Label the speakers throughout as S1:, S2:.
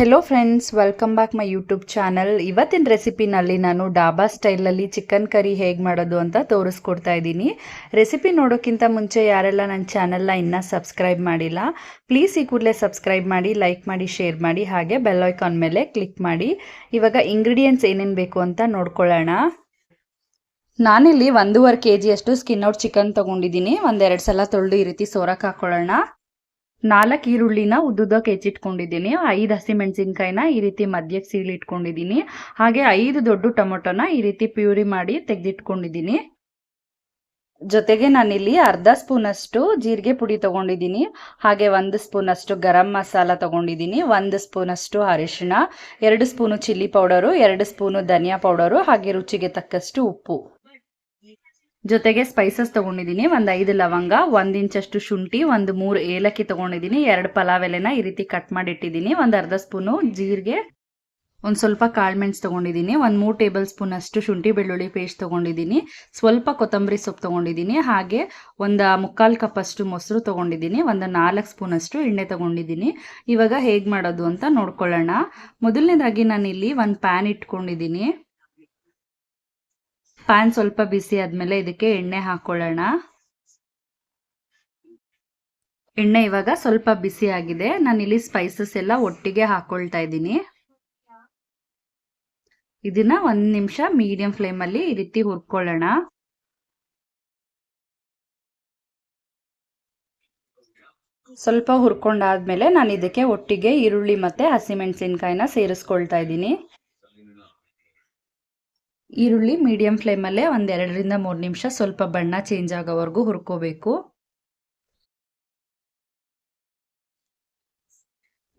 S1: Hello friends welcome back my YouTube channel ಇವತ್ತಿನ ರೆಸಿಪಿನಲ್ಲಿ ನಾನು ಡಾಬಾ ಸ್ಟೈಲಲ್ಲಿ ಚಿಕನ್ ಕರಿ ಹೇಗೆ ಮಾಡೋದು ಅಂತ ತೋರಿಸ್ಕೊಡ್ತಾ ಇದ್ದೀನಿ. ರೆಸಿಪಿ ನೋಡೋಕ್ಕಿಂತ ಮುಂಚೆ ಯಾರೆಲ್ಲ ನನ್ನ ಚಾನಲ್ನ ಇನ್ನೂ ಸಬ್ಸ್ಕ್ರೈಬ್ ಮಾಡಿಲ್ಲ ಪ್ಲೀಸ್ ಈ ಕೂಡಲೇ ಸಬ್ಸ್ಕ್ರೈಬ್ ಮಾಡಿ ಲೈಕ್ ಮಾಡಿ ಶೇರ್ ಮಾಡಿ, ಹಾಗೆ ಬೆಲ್ಲೈಕಾನ್ ಮೇಲೆ ಕ್ಲಿಕ್ ಮಾಡಿ. ಇವಾಗ ಇಂಗ್ರೀಡಿಯೆಂಟ್ಸ್ ಏನೇನು ಬೇಕು ಅಂತ ನೋಡ್ಕೊಳ್ಳೋಣ. ನಾನಿಲ್ಲಿ ಒಂದೂವರೆ ಕೆ ಜಿಯಷ್ಟು ಸ್ಕಿನ್ ಔಟ್ ಚಿಕನ್ ತೊಗೊಂಡಿದ್ದೀನಿ. ಒಂದೆರಡು ಸಲ ತೊಳೆದು ಈ ರೀತಿ ಸೋರಕ್ಕೆ ಹಾಕ್ಕೊಳ್ಳೋಣ ನಾಲ್ಕು ಈರುಳ್ಳಿನ ಉದ್ದುದಕ್ಕೆ ಹೆಚ್ಚಿಟ್ಕೊಂಡಿದ್ದೀನಿ. ಐದು ಹಸಿಮೆಣಸಿನ್ಕಾಯಿನ ಈ ರೀತಿ ಮಧ್ಯಕ್ಕೆ ಸೀಳಿ ಇಟ್ಕೊಂಡಿದ್ದೀನಿ ಹಾಗೆ ಐದು ದೊಡ್ಡ ಟೊಮೊಟೊನ ಈ ರೀತಿ ಪ್ಯೂರಿ ಮಾಡಿ ತೆಗೆದಿಟ್ಕೊಂಡಿದ್ದೀನಿ. ಜೊತೆಗೆ ನಾನಿಲ್ಲಿ ಅರ್ಧ ಸ್ಪೂನಷ್ಟು ಜೀರಿಗೆ ಪುಡಿ ತಗೊಂಡಿದ್ದೀನಿ. ಹಾಗೆ ಒಂದು ಸ್ಪೂನಷ್ಟು ಗರಂ ಮಸಾಲ ತಗೊಂಡಿದ್ದೀನಿ. ಒಂದು ಸ್ಪೂನಷ್ಟು ಅರಿಶಿಣ, ಎರಡು ಸ್ಪೂನು ಚಿಲ್ಲಿ ಪೌಡರು, ಎರಡು ಸ್ಪೂನು ಧನಿಯಾ ಪೌಡರು, ಹಾಗೆ ರುಚಿಗೆ ತಕ್ಕಷ್ಟು ಉಪ್ಪು. ಜೊತೆಗೆ ಸ್ಪೈಸಸ್ ತೊಗೊಂಡಿದ್ದೀನಿ. ಒಂದು ಐದು ಲವಂಗ, ಒಂದು ಇಂಚಷ್ಟು ಶುಂಠಿ, ಒಂದು ಮೂರು ಏಲಕ್ಕಿ ತೊಗೊಂಡಿದ್ದೀನಿ. ಎರಡು ಪಲಾವ್ ಎಲೆನ ಈ ರೀತಿ ಕಟ್ ಮಾಡಿ ಇಟ್ಟಿದ್ದೀನಿ ಒಂದು ಅರ್ಧ ಸ್ಪೂನು ಜೀರಿಗೆ, ಒಂದು ಸ್ವಲ್ಪ ಕಾಳುಮೆಣ್ಸು ತೊಗೊಂಡಿದ್ದೀನಿ. ಒಂದು ಮೂರು ಟೇಬಲ್ ಸ್ಪೂನ್ ಅಷ್ಟು ಶುಂಠಿ ಬೆಳ್ಳುಳ್ಳಿ ಪೇಸ್ಟ್ ತೊಗೊಂಡಿದ್ದೀನಿ. ಸ್ವಲ್ಪ ಕೊತ್ತಂಬರಿ ಸೊಪ್ಪು ತೊಗೊಂಡಿದ್ದೀನಿ. ಹಾಗೆ ಒಂದು ಮುಕ್ಕಾಲು ಕಪ್ ಅಷ್ಟು ಮೊಸರು ತೊಗೊಂಡಿದ್ದೀನಿ. ಒಂದು ನಾಲ್ಕು ಸ್ಪೂನ್ ಅಷ್ಟು ಎಣ್ಣೆ ತೊಗೊಂಡಿದ್ದೀನಿ. ಇವಾಗ ಹೇಗೆ ಮಾಡೋದು ಅಂತ ನೋಡ್ಕೊಳ್ಳೋಣ. ಮೊದಲನೇದಾಗಿ ನಾನಿಲ್ಲಿ ಒಂದು ಪ್ಯಾನ್ ಇಟ್ಕೊಂಡಿದ್ದೀನಿ. ಪ್ಯಾನ್ ಸ್ವಲ್ಪ ಬಿಸಿ ಆದ್ಮೇಲೆ ಇದಕ್ಕೆ ಎಣ್ಣೆ ಹಾಕೊಳ್ಳೋಣ. ಎಣ್ಣೆ ಇವಾಗ ಸ್ವಲ್ಪ ಬಿಸಿ ಆಗಿದೆ. ನಾನು ಇಲ್ಲಿ ಸ್ಪೈಸಸ್ ಎಲ್ಲ ಒಟ್ಟಿಗೆ ಹಾಕೊಳ್ತಾ ಇದ್ದೀನಿ. ಇದನ್ನ ಒಂದ್ ನಿಮಿಷ ಮೀಡಿಯಂ ಫ್ಲೇಮ್ ಅಲ್ಲಿ ಈ ರೀತಿ ಹುರ್ಕೊಳ್ಳೋಣ. ಸ್ವಲ್ಪ ಹುರ್ಕೊಂಡಾದ್ಮೇಲೆ ನಾನು ಇದಕ್ಕೆ ಒಟ್ಟಿಗೆ ಈರುಳ್ಳಿ ಮತ್ತೆ ಹಸಿಮೆಣಸಿನ್ಕಾಯಿನ ಸೇರಿಸ್ಕೊಳ್ತಾ ಇದ್ದೀನಿ. ಈರುಳ್ಳಿ ಮೀಡಿಯಂ ಫ್ಲೇಮಲ್ಲೇ ಒಂದೆರಡರಿಂದ ಮೂರು ನಿಮಿಷ ಸ್ವಲ್ಪ ಬಣ್ಣ ಚೇಂಜ್ ಆಗೋವರೆಗೂ ಹುರ್ಕೋಬೇಕು.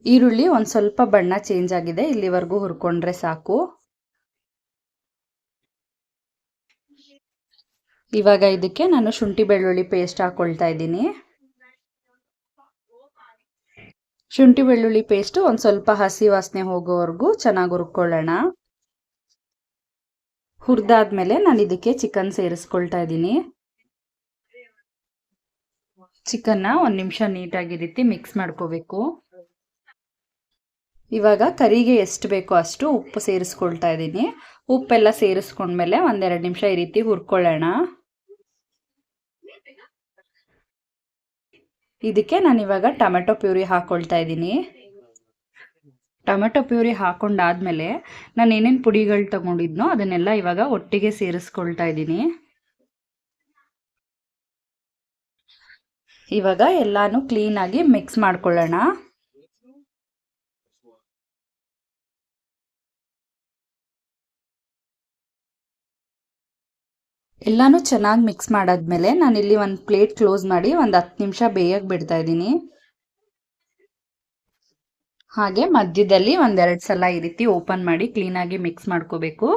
S1: ಈರುಳ್ಳಿ ಒಂದು ಸ್ವಲ್ಪ ಬಣ್ಣ ಚೇಂಜ್ ಆಗಿದೆ, ಇಲ್ಲಿವರೆಗೂ ಹುರ್ಕೊಂಡ್ರೆ ಸಾಕು. ಇವಾಗ ಇದಕ್ಕೆ ನಾನು ಶುಂಠಿ ಬೆಳ್ಳುಳ್ಳಿ ಪೇಸ್ಟ್ ಹಾಕೊಳ್ತಾ ಇದ್ದೀನಿ. ಶುಂಠಿ ಬೆಳ್ಳುಳ್ಳಿ ಪೇಸ್ಟು ಒಂದು ಸ್ವಲ್ಪ ಹಸಿ ವಾಸನೆ ಹೋಗೋವರೆಗೂ ಚೆನ್ನಾಗಿ ಹುರ್ಕೊಳ್ಳೋಣ. ಹುರಿದಾದ್ಮೇಲೆ ನಾನು ಇದಕ್ಕೆ ಚಿಕನ್ ಸೇರಿಸ್ಕೊಳ್ತಾ ಇದ್ದೀನಿ. ಚಿಕನ್ನ ಒಂದು ನಿಮಿಷ ನೀಟಾಗಿ ರೀತಿ ಮಿಕ್ಸ್ ಮಾಡ್ಕೋಬೇಕು. ಇವಾಗ ಕರಿಗೆ ಎಷ್ಟು ಬೇಕೋ ಅಷ್ಟು ಉಪ್ಪು ಸೇರಿಸ್ಕೊಳ್ತಾ ಇದ್ದೀನಿ. ಉಪ್ಪೆಲ್ಲ ಸೇರಿಸ್ಕೊಂಡ್ಮೇಲೆ ಒಂದೆರಡು ನಿಮಿಷ ಈ ರೀತಿ ಹುರ್ಕೊಳ್ಳೋಣ. ಇದಕ್ಕೆ ನಾನು ಇವಾಗ ಟೊಮೆಟೊ ಪ್ಯೂರಿ ಹಾಕೊಳ್ತಾ ಇದ್ದೀನಿ. ಟೊಮೆಟೊ ಪ್ಯೂರಿ ಹಾಕೊಂಡಾದ್ಮೇಲೆ ನಾನು ಏನೇನು ಪುಡಿಗಳು ತಗೊಂಡಿದ್ನೋ ಅದನ್ನೆಲ್ಲ ಇವಾಗ ಒಟ್ಟಿಗೆ ಸೇರಿಸ್ಕೊಳ್ತಾ ಇದ್ದೀನಿ. ಇವಾಗ ಎಲ್ಲಾನು ಕ್ಲೀನಾಗಿ ಮಿಕ್ಸ್ ಮಾಡ್ಕೊಳ್ಳೋಣ. ಎಲ್ಲಾನು ಚೆನ್ನಾಗಿ ಮಿಕ್ಸ್ ಮಾಡಾದ್ಮೇಲೆ ನಾನಿಲ್ಲಿ ಒಂದು ಪ್ಲೇಟ್ ಕ್ಲೋಸ್ ಮಾಡಿ ಒಂದು ಹತ್ತು ನಿಮಿಷ ಬೇಯಕ್ಕೆ ಬಿಡ್ತಾ ಇದ್ದೀನಿ. ಹಾಗೆ ಮಧ್ಯದಲ್ಲಿ ಒಂದೆರಡು ಸಲ ಈ ರೀತಿ ಓಪನ್ ಮಾಡಿ ಕ್ಲೀನಾಗಿ ಮಿಕ್ಸ್ ಮಾಡ್ಕೋಬೇಕು.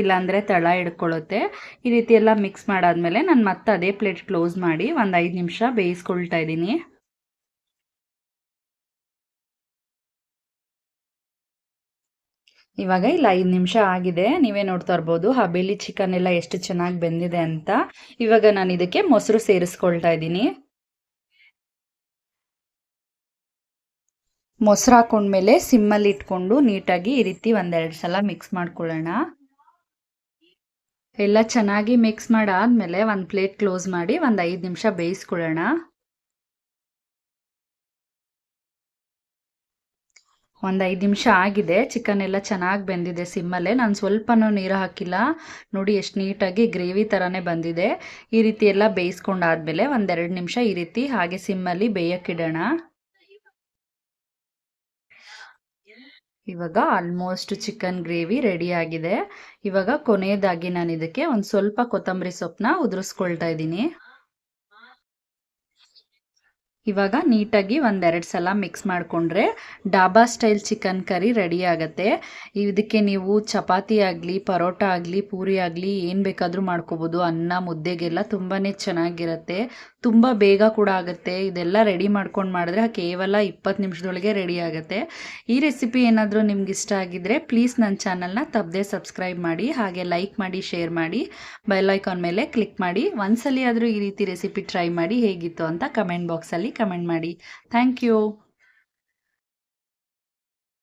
S1: ಇಲ್ಲಾಂದರೆ ತಳ ಹಿಡ್ಕೊಳ್ಳುತ್ತೆ ಈ ರೀತಿ ಎಲ್ಲ ಮಿಕ್ಸ್ ಮಾಡಾದ್ಮೇಲೆ ನಾನು ಮತ್ತೆ ಅದೇ ಪ್ಲೇಟ್ ಕ್ಲೋಸ್ ಮಾಡಿ ಒಂದು ಐದು ನಿಮಿಷ ಬೇಯಿಸ್ಕೊಳ್ತಾ ಇದ್ದೀನಿ. ಇವಾಗ ಇಲ್ಲ, ಐದು ನಿಮಿಷ ಆಗಿದೆ. ನೀವೇ ನೋಡ್ತಾ ಇರ್ಬೋದು, ಹಬೇಲಿ ಚಿಕನ್ ಎಲ್ಲ ಎಷ್ಟು ಚೆನ್ನಾಗಿ ಬೆಂದಿದೆ ಅಂತ. ಇವಾಗ ನಾನು ಇದಕ್ಕೆ ಮೊಸರು ಸೇರಿಸ್ಕೊಳ್ತಾ ಇದ್ದೀನಿ. ಮೊಸರು ಹಾಕೊಂಡ್ಮೇಲೆ ಸಿಮ್ಮಲ್ಲಿ ಇಟ್ಕೊಂಡು ನೀಟಾಗಿ ಈ ರೀತಿ ಒಂದೆರಡು ಸಲ ಮಿಕ್ಸ್ ಮಾಡ್ಕೊಳ್ಳೋಣ. ಎಲ್ಲ ಚೆನ್ನಾಗಿ ಮಿಕ್ಸ್ ಮಾಡಾದ್ಮೇಲೆ ಒಂದು ಪ್ಲೇಟ್ ಕ್ಲೋಸ್ ಮಾಡಿ ಒಂದು ಐದು ನಿಮಿಷ ಬೇಯಿಸ್ಕೊಳ್ಳೋಣ. ಒಂದು ಐದು ನಿಮಿಷ ಆಗಿದೆ. ಚಿಕನ್ ಎಲ್ಲ ಚೆನ್ನಾಗಿ ಬೆಂದಿದೆ ಸಿಮ್ಮಲ್ಲೇ. ನಾನು ಸ್ವಲ್ಪನೂ ನೀರು ಹಾಕಿಲ್ಲ. ನೋಡಿ ಎಷ್ಟು ನೀಟಾಗಿ ಗ್ರೇವಿ ಥರನೇ ಬಂದಿದೆ. ಈ ರೀತಿ ಎಲ್ಲ ಬೇಯಿಸ್ಕೊಂಡಾದ್ಮೇಲೆ ಒಂದೆರಡು ನಿಮಿಷ ಈ ರೀತಿ ಹಾಗೆ ಸಿಮ್ಮಲ್ಲಿ ಬೇಯಕ್ಕಿಡೋಣ ಇವಾಗ ಆಲ್ಮೋಸ್ಟ್ ಚಿಕನ್ ಗ್ರೇವಿ ರೆಡಿ ಆಗಿದೆ. ಇವಾಗ ಕೊನೆಯದಾಗಿ ನಾನು ಇದಕ್ಕೆ ಒಂದು ಸ್ವಲ್ಪ ಕೊತ್ತಂಬರಿ ಸೊಪ್ಪನ್ನ ಉದುರಿಸ್ಕೊಳ್ತಾ ಇದ್ದೀನಿ. ಇವಾಗ ನೀಟಾಗಿ ಒಂದೆರಡು ಸಲ ಮಿಕ್ಸ್ ಮಾಡಿಕೊಂಡ್ರೆ dhaba style chicken curry ready ಆಗುತ್ತೆ. ಇದಕ್ಕೆ ನೀವು ಚಪಾತಿ ಆಗಲಿ, ಪರೋಟ ಆಗಲಿ, ಪೂರಿ ಆಗಲಿ ಏನು ಬೇಕಾದರೂ ಮಾಡ್ಕೋಬೋದು. ಅನ್ನ, ಮುದ್ದೆಗೆಲ್ಲ ತುಂಬಾ ಚೆನ್ನಾಗಿರುತ್ತೆ. ತುಂಬ ಬೇಗ ಕೂಡ ಆಗುತ್ತೆ. ಇದೆಲ್ಲ ರೆಡಿ ಮಾಡ್ಕೊಂಡು ಮಾಡಿದ್ರೆ ಕೇವಲ ಇಪ್ಪತ್ತು ನಿಮಿಷದೊಳಗೆ ರೆಡಿ ಆಗುತ್ತೆ. ಈ ರೆಸಿಪಿ ಏನಾದರೂ ನಿಮ್ಗೆ ಇಷ್ಟ ಆಗಿದ್ದರೆ ಪ್ಲೀಸ್ ನನ್ನ ಚಾನಲ್ನ ತಪ್ಪದೆ ಸಬ್ಸ್ಕ್ರೈಬ್ ಮಾಡಿ, ಹಾಗೆ ಲೈಕ್ ಮಾಡಿ ಶೇರ್ ಮಾಡಿ ಬೆಲ್ಲೈಕಾನ್ ಮೇಲೆ ಕ್ಲಿಕ್ ಮಾಡಿ. ಒಂದ್ಸಲಿ ಆದರೂ ಈ ರೀತಿ ರೆಸಿಪಿ ಟ್ರೈ ಮಾಡಿ ಹೇಗಿತ್ತು ಅಂತ ಕಮೆಂಟ್ ಬಾಕ್ಸಲ್ಲಿ ಕಮೆಂಟ್ ಮಾಡಿ. Thank you